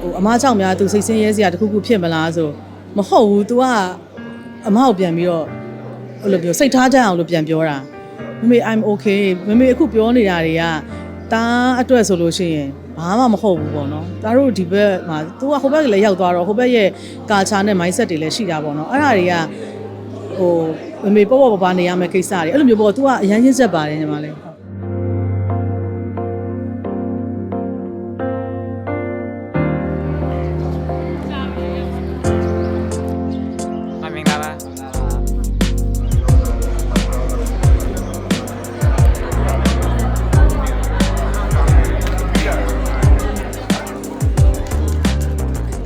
ဟိုအမကြောင့်များသူစိတ်ဆင်းရဲစရာတစ်ခုခုဖြစ်မလားဆိုမဟုတ်ဘူး तू ကအမကိုပြန်ပြီးတော့ဟိုလိုပြောစိတ်ထားကြအောင်လို့ပြန်ပြောတာမမေ I'm okay မမေအခုပြောနေတာတွေကတားအတွက်ဆိုလို့ရှိရင်ဘာမှမဟုတ်ဘူးပေါ့နော်။ဒါတို့ဒီဘက်မှာ तू ကဟိုဘက်ကလည်းရောက်သွားတော့ဟိုဘက်ရဲ့ culture နဲ့ mindset တွေလည်းရှိတာပေါ့နော်။အဲ့ဒါတွေကဟိုမမေပေါ့ပေါ့ပါပါနေရမယ့်ကိစ္စတွေအဲ့လိုမျိုးပေါ့ तू ကအရန်ရင်းဆက်ပါတယ်ညီမလေး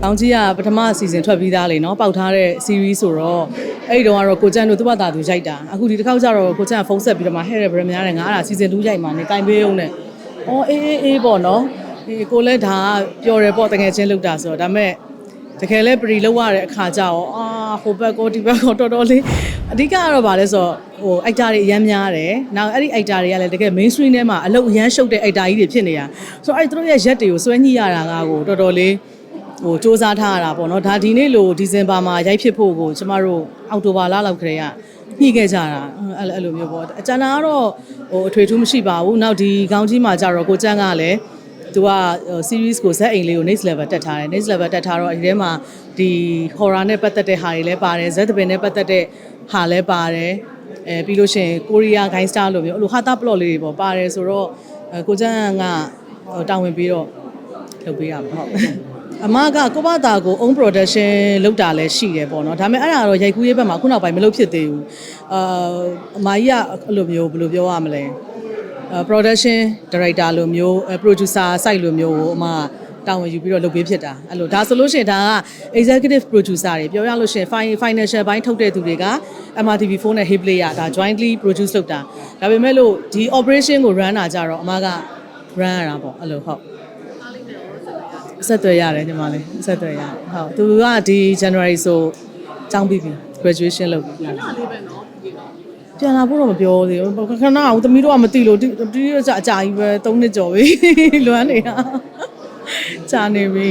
ကောင်းကြီးကပထမအစီအစဉ်ထွက်ပြီးသားလေနော်ပေါက်ထားတဲ့ series ဆိုတော့အဲ့ဒီတော့ကတော့ကိုကျန်တို့သူ့ဘာသာသူရိုက်တာအခုဒီတစ်ခေါက်ကျတော့ကိုကျန်ဖုန်းဆက်ပြီးတော့မှဟဲ့ရဗရမများတယ်ငါအဲ့ဒါ season 2ရိုက်မှာနေတိုင်ပေးအောင်နဲ့။အော်အေးအေးအေးပေါ့နော်။ဒီကိုလည်းဒါကပျော်တယ်ပေါ့တကယ်ချင်းလောက်တာဆိုတော့ဒါပေမဲ့တကယ်လဲပရီလောက်ရတဲ့အခါကျတော့အာဟိုဘက်ကောဒီဘက်ကောတော်တော်လေးအဓိကကတော့ဗာလဲဆိုတော့ဟို actor တွေအများများတယ်။နောက်အဲ့ဒီ actor တွေကလည်းတကယ် mainstream ထဲမှာအလုပ်အရန်ရှုပ်တဲ့ actor ကြီးတွေဖြစ်နေတာ။ဆိုတော့အဲ့သူတို့ရဲ့ရက်တွေကိုစွဲညှိရတာကကိုတော်တော်လေး ဟိုစ조사ထားရတာပေါ့နော်ဒါဒီနေ့လို့ဒီဇင်ဘာမှာရိုက်ဖြစ်ဖို့ကိုကျမတို့အောက်တိုဘာလလောက်ခရေကညှိခဲ့ကြတာအဲ့အဲ့လိုမျိုးပေါ့အကျန်တာကတော့ဟိုအထွေထူးမရှိပါဘူးနောက်ဒီကောင်းကြီးမှာကြတော့ကိုကျန်းကလည်းသူက series ကိုဇက်အိမ်လေးကို next level တက်ထားတယ် next level တက်ထားတော့ဒီထဲမှာဒီ horror နဲ့ပတ်သက်တဲ့ဟာတွေလည်းပါတယ်ဇက်သပင်နဲ့ပတ်သက်တဲ့ဟာလည်းပါတယ်အဲပြီးလို့ရှိရင်ကိုရီးယား gangster လိုမျိုးအဲ့လိုဟာတာ plot လေးတွေပေါ့ပါတယ်ဆိုတော့အဲကိုကျန်းကဟိုတာဝန်ပြီးတော့လုပ်ပေးရပါဟုတ် အမကကိုဘတာကို own production လုပ်တာလည်းရှိတယ်ပေါ့နော်ဒါပေမဲ့အဲ့ဒါတော့ရိုက်ကူးရေးဘက်မှာခုနောက်ပိုင်းမလုပ်ဖြစ်သေးဘူးအာအမကြီးကအဲ့လိုမျိုးဘယ်လိုပြောရမလဲအာ production director လိုမျိုး producer site လိုမျိုးကိုအမတာဝန်ယူပြီးတော့လုပ်ပေးဖြစ်တာအဲ့လိုဒါဆိုလို့ရှိရင်ဒါက executive producer တွေပြောရလို့ရှိရင် fi- financial ဘိုင်းထုတ်တဲ့သူတွေက MRTV4 နဲ့ Hey Player ဒါ jointly produce လုပ်တာဒါပေမဲ့လို့ဒီ operation ကို run တာကြတော့အမက run ရတာပေါ့အဲ့လိုဟုတ် ဆက်သွယ်ရတယ်ညီမလေးဆက်သွယ်ရတယ်ဟုတ်သူကဒီ January ဆိုကျောင်းပြီးပြီ graduation လုပ်ပြီပြန်လာလေးပဲနော်ပြန်လာဖို့တော့မပြောသေးဘူးခဏအောင်သမီးတို့ကမသိလို့ဒီဒီအကြအကြာကြီးပဲ3နှစ်ကျော်ပြီလွမ်းနေတာကြာနေပြီ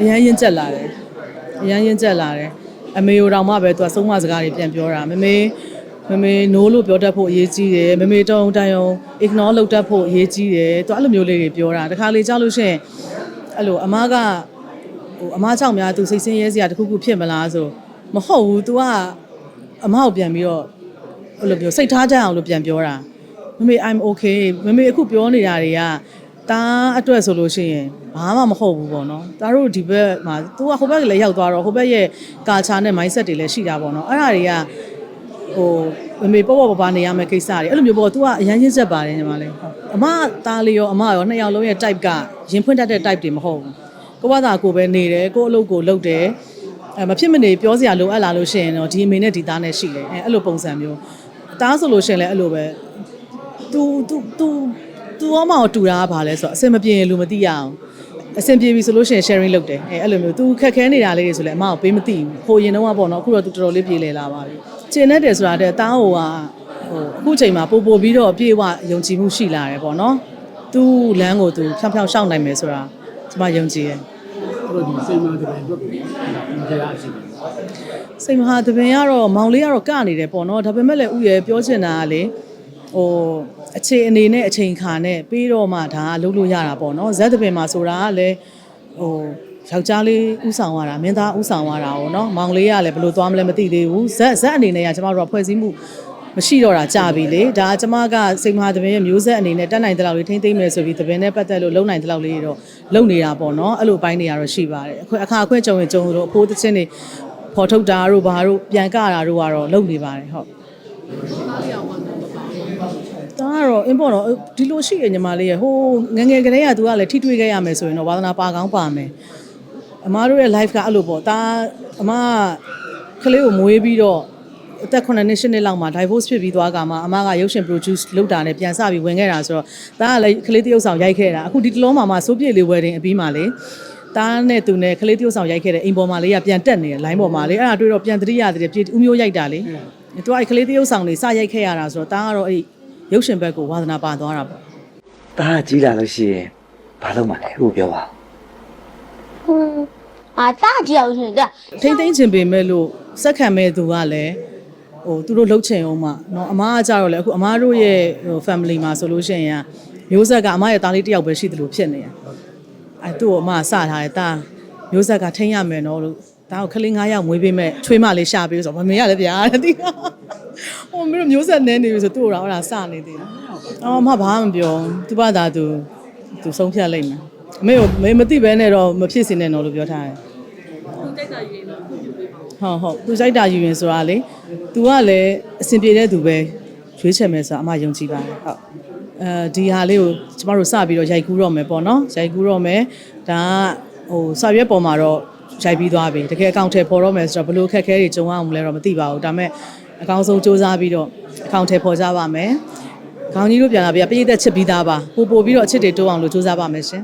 အရန်ရင်ကျက်လာတယ်အရန်ရင်ကျက်လာတယ်အမေတို့တောင်မှပဲသူကဆုံးမစကားတွေပြန်ပြောတာမမေ မမေနိုးလို့ပြောတတ်ဖို့အရေးကြီးတယ်မမေတုံတိုင်အောင် ignore လုပ်တတ်ဖို့အရေးကြီးတယ်သူအဲ့လိုမျိုးလေးတွေပြောတာတခါလေကြောက်လို့ရှိရင်အဲ့လိုအမားကဟိုအမားကြောင့်များသူစိတ်ဆင်းရဲစရာတစ်ခုခုဖြစ်မလားဆိုမဟုတ်ဘူး तू ကအမားကိုပြန်ပြီးတော့အဲ့လိုပြောစိတ်ထားကြအောင်လို့ပြန်ပြောတာမမေ I'm okay မမေအခုပြောနေတာတွေကတားအတွက်ဆိုလို့ရှိရင်ဘာမှမဟုတ်ဘူးပေါ့နော်ဒါတို့ဒီဘက်မှာ तू ကဟိုဘက်ကလည်းရောက်သွားတော့ဟိုဘက်ရဲ့ culture နဲ့ mindset တွေလည်းရှိတာပေါ့နော်အဲ့ဒါတွေက ဟိုမမေပေါ့ပေါ့ပါပါနေရမယ့်ကိစ္စတွေအဲ့လိုမျိုးပေါ့ तू ကအရန်ရင်းဆက်ပါတယ်ညီမလေးဟုတ်အမသားလေးရောအမရောနှစ်ယောက်လုံးရဲ့ type ကရင်ဖွင့်တတ်တဲ့ type တွေမဟုတ်ဘူးကိုဘာသာကိုပဲနေတယ်ကိုအလုပ်ကိုလုပ်တယ်အဲမဖြစ်မနေပြောစရာလိုအပ်လာလို့ရှိရင်တော့ဒီအမေနဲ့ဒီသားနဲ့ရှိတယ်အဲအဲ့လိုပုံစံမျိုးတားဆိုလို့ရှိရင်လည်းအဲ့လိုပဲ तू तू तू तू အမောင်တူတာကဘာလဲဆိုတော့အစင်မပြေရင်လူမသိရအောင်အဆင်ပြေပြီဆိုလို့ရှိရင် sharing လုပ်တယ်အဲအဲ့လိုမျိုး तू ခက်ခဲနေတာလေးတွေဆိုလည်းအမကိုပေးမသိဘူးဟိုရင်တော့ကပေါ့နော်အခုတော့ तू တော်တော်လေးပြေလည်လာပါပြီ ကျင်နေတယ်ဆိုတာတဲ့တားဟိုကဟိုအခုချိန်မှာပို့ပို့ပြီးတော့ပြေဝယုံကြည်မှုရှိလာတယ်ပေါ့နော် तू လမ်းကို तू ဖြောင်းဖြောင်းရှောက်နိုင်မယ်ဆိုတာကျွန်မယုံကြည်တယ်အဲ့တော့ဒီစိတ်မတဲ့အတွက်ကိုဒီကြားအရှိတယ်စိတ်မဟာသပင်ကတော့မောင်လေးကတော့ကနေတယ်ပေါ့နော်ဒါပေမဲ့လည်းဥရယ်ပြောချင်တာကလေဟိုအခြေအနေနဲ့အချိန်ခါနဲ့ပြီးတော့မှဒါကလုပ်လို့ရတာပေါ့နော်ဇက်သပင်မှာဆိုတာကလည်းဟို ယောက်ျားလေးဥဆောင်ရတာမင်းသားဥဆောင်ရတာပေါ့နော်မောင်လေးကလည်းဘလို့သွားမလဲမသိသေးဘူးဇက်ဇက်အနေနဲ့ကကျမတို့ကဖွဲ့စည်းမှုမရှိတော့တာကြာပြီလေဒါကျမကစိတ်မဟာသဘင်ရဲ့မျိုးဆက်အနေနဲ့တက်နိုင်တဲ့လောက်လေးထိမ့်သိမ့်မယ်ဆိုပြီးသဘင်နဲ့ပတ်သက်လို့လုံနိုင်တဲ့လောက်လေးတော့လုံနေတာပေါ့နော်အဲ့လိုပိုင်းနေရတော့ရှိပါတယ်အခွင့်အခါအခွင့်ကြုံရင်ကြုံလို့အဖိုးသချင်းတွေဖော်ထုတ်တာတို့ဘာတို့ပြန်ကတာတို့ကတော့လုံနေပါတယ်ဟုတ်ဒါကတော့ import တော့ဒီလိုရှိရညီမလေးရဟိုငငယ်ကလေးကသူကလည်းထိတွေ့ခဲ့ရမယ်ဆိုရင်တော့ဝါသနာပါကောင်းပါမယ် အမားတို့ရဲ့ life ကအဲ့လိုပေါ့တားအမကလေးကိုမွေးပြီးတော့အသက်9နှစ်10နှစ်လောက်မှာ divorce ဖြစ်ပြီးသွားကမှအမကရုပ်ရှင် produce လုပ်တာနဲ့ပြန်စပြီးဝင်ခဲ့တာဆိုတော့တားကလည်းကလေးတယောက်ဆောင်ရိုက်ခဲ့တာအခုဒီတလုံးမှာမှစိုးပြေလေး wedding အပြီးမှာလေတားနဲ့သူနဲ့ကလေးတယောက်ဆောင်ရိုက်ခဲ့တဲ့အိမ်ပေါ်မှာလေးကပြန်တက်နေတယ် line ပေါ်မှာလေအဲ့ဒါတွေ့တော့ပြန်တတိရတယ်ပြေဦးမျိုးရိုက်တာလေသူကအဲ့ကလေးတယောက်ဆောင်လေးစရိုက်ခဲ့ရတာဆိုတော့တားကတော့အဲ့ရုပ်ရှင်ဘက်ကိုဝါသနာပါသွားတာပေါ့တားကြီးလာလို့ရှိရင်ဘဘာလို့မှလဲဟိုပြောပါ嗯，啊，大姐有钱的，ထိမ့်သိမ့်ချင်ပေမဲ့လို့စက်ခံမဲ့သူကလည်းဟိုသူတို့လှုပ်ချင်အောင်မနော်အမားကကြတော့လေအခုအမားတို့ရဲ့ဟို family မှာဆိုလို့ရှိရင်ကမျိုးဆက်ကအမားရဲ့တားလေးတစ်ယောက်ပဲရှိတယ်လို့ဖြစ်နေရအဲသူ့ကိုအမားကစထားတယ်တာမျိုးဆက်ကထိမ့်ရမယ်နော်လို့ဒါကိုခလေး9ယောက်မွေးပေးမဲ့ချွေးမလေးရှာပေးလို့ဆိုတော့မမေရလည်းဗျာတဲ့ဒီကဟိုမင်းတို့မျိုးဆက်နဲနေပြီဆိုသူ့ကိုတော့ဟိုဒါစနေသေးတယ်အော်အမဘာမှမပြောသူ့ဘာသာသူသူဆုံးဖြတ်လိုက်မယ်အမေကိုမေမသိပဲနဲ့တော့မဖြစ်စင်နဲ့တော့လို့ပြောထားတယ် ဟုတ်ဟုတ်သူစိုက်တာယူရင်ဆိုတာလေ तू ကလည်းအဆင်ပြေတဲ့သူပဲရွေးချယ်မယ်ဆိုတာအမယုံကြည်ပါတယ်ဟုတ်အဲဒီဟာလေးကိုကျမတို့စပြီးတော့ရိုက်ကူးတော့မယ်ပေါ့နော်ရိုက်ကူးတော့မယ်ဒါကဟိုစာရွက်ပေါ်မှာတော့ရိုက်ပြီးသွားပြီတကယ်အကောင့်ထဲပေါ်တော့မယ်ဆိုတော့ဘလို့ခက်ခဲတွေကြုံအောင်မလဲတော့မသိပါဘူးဒါပေမဲ့အကောင်းဆုံးစူးစမ်းပြီးတော့အကောင့်ထဲပေါ်ကြပါမယ်ခေါင်းကြီးတို့ပြန်လာပြပြည်သက်ချစ်ပြီးသားပါပို့ပို့ပြီးတော့အချစ်တွေတိုးအောင်လို့စူးစမ်းပါမယ်ရှင်